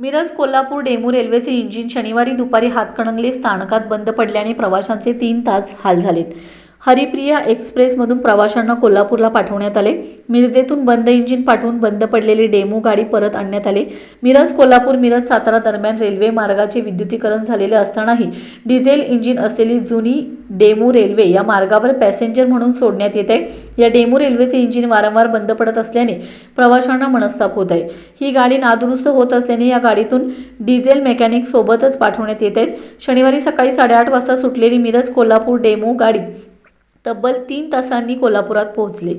Miraj Kolhapur DEMU रेल्वेचे engine शनिवारी दुपारी हातकणंगले स्थानकात बंद पडल्याने प्रवाशांचे तीन तास हाल झालेत. हरिप्रिया एक्सप्रेसमधून प्रवाशांना कोल्हापूरला पाठवण्यात आले. मिरजेतून बंद इंजिन पाठवून बंद पडलेली डेमो गाडी परत आणण्यात आली. मिरज कोल्हापूर मिरज सातारा दरम्यान रेल्वे मार्गाचे विद्युतीकरण झालेले असतानाही डिझेल इंजिन असलेली जुनी डेमो रेल्वे या मार्गावर पॅसेंजर म्हणून सोडण्यात येत आहे. या डेमो रेल्वेचे इंजिन वारंवार बंद पडत असल्याने प्रवाशांना मनस्ताप होत आहे. ही गाडी नादुरुस्त होत असल्याने या गाडीतून डिझेल मेकॅनिक सोबतच पाठवण्यात येत आहेत. शनिवारी सकाळी साडेआठ वाजता सुटलेली मिरज कोल्हापूर डेमो गाडी तब्बल तीन तासांनी कोल्हापुरात पोहोचले.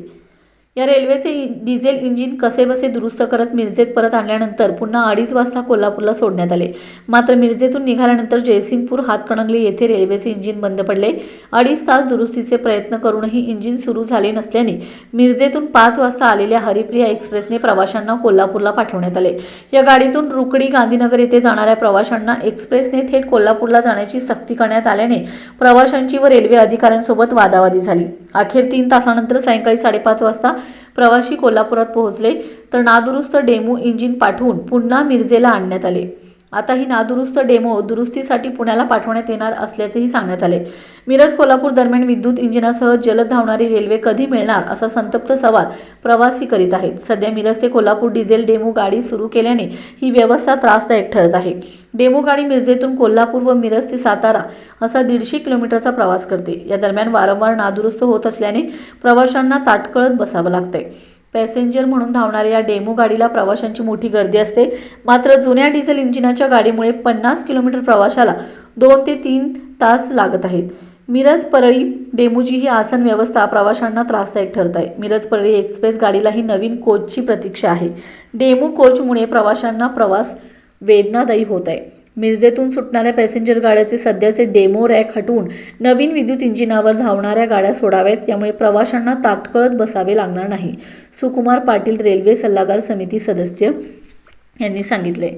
या रेल्वेचे डिझेल इंजिन कसेबसे दुरुस्त करत मिरजेत परत आणल्यानंतर पुन्हा अडीच वाजता कोल्हापूरला सोडण्यात आले. मात्र मिरजेतून निघाल्यानंतर जयसिंगपूर हातकणंगले येथे रेल्वेचे इंजिन बंद पडले. अडीच तास दुरुस्तीचे प्रयत्न करूनही इंजिन सुरू झाले नसल्याने मिरजेतून पाच वाजता आलेल्या हरिप्रिया एक्सप्रेसने प्रवाशांना कोल्हापूरला पाठवण्यात आले. या गाडीतून रुकडी गांधीनगर येथे जाणाऱ्या प्रवाशांना एक्सप्रेसने थेट कोल्हापूरला जाण्याची सक्ती करण्यात आल्याने प्रवाशांची व रेल्वे अधिकाऱ्यांसोबत वादावादी झाली. अखेर तीन तासानंतर सायंकाळी साडेपाच वाजता प्रवासी कोल्हापुरात पोहोचले तर नादुरुस्त डेमो इंजिन पाठवून पुन्हा मिरजेला आणण्यात आले. आता ही नादुरुस्त डेमो दुरुस्तीसाठी पुण्याला पाठवण्यात येणार असल्याचेही सांगण्यात आले. मिरज कोल्हापूर दरम्यान विद्युत इंजिनासह जलद धावणारी रेल्वे कधी मिळणार असा संतप्त सवाल प्रवासी करीत आहेत. सध्या मिरज ते कोल्हापूर डिझेल डेमो गाडी सुरू केल्याने ही व्यवस्था त्रासदायक ठरत आहे. डेमो गाडी मिरजेतून कोल्हापूर व मिरज ते सातारा असा दीडशे किलोमीटरचा प्रवास करते. या दरम्यान वारंवार नादुरुस्त होत असल्याने प्रवाशांना ताटकळत बसावं लागतंय. पॅसेंजर म्हणून धावणाऱ्या या डेमो गाडीला प्रवाशांची मोठी गर्दी असते. मात्र जुन्या डिझेल इंजिनाच्या गाडीमुळे पन्नास किलोमीटर प्रवाशाला दोन ते तीन तास लागत आहेत. मिरज परळी डेमोची ही आसन व्यवस्था प्रवाशांना त्रासदायक ठरत आहे मिरज परळी एक्सप्रेस गाडीलाही नवीन कोचची प्रतीक्षा आहे. डेमो कोचमुळे प्रवाशांना प्रवास वेदनादायी होत आहे. मिरजेतून सुटणाऱ्या पॅसेंजर गाड्याचे सध्याचे डेमो रॅक हटवून नवीन विद्युत इंजिनावर धावणाऱ्या गाड्या सोडाव्यात यामुळे प्रवाशांना ताटकळत बसावे लागणार नाही सुकुमार पाटील रेल्वे सल्लागार समिती सदस्य यांनी सांगितले.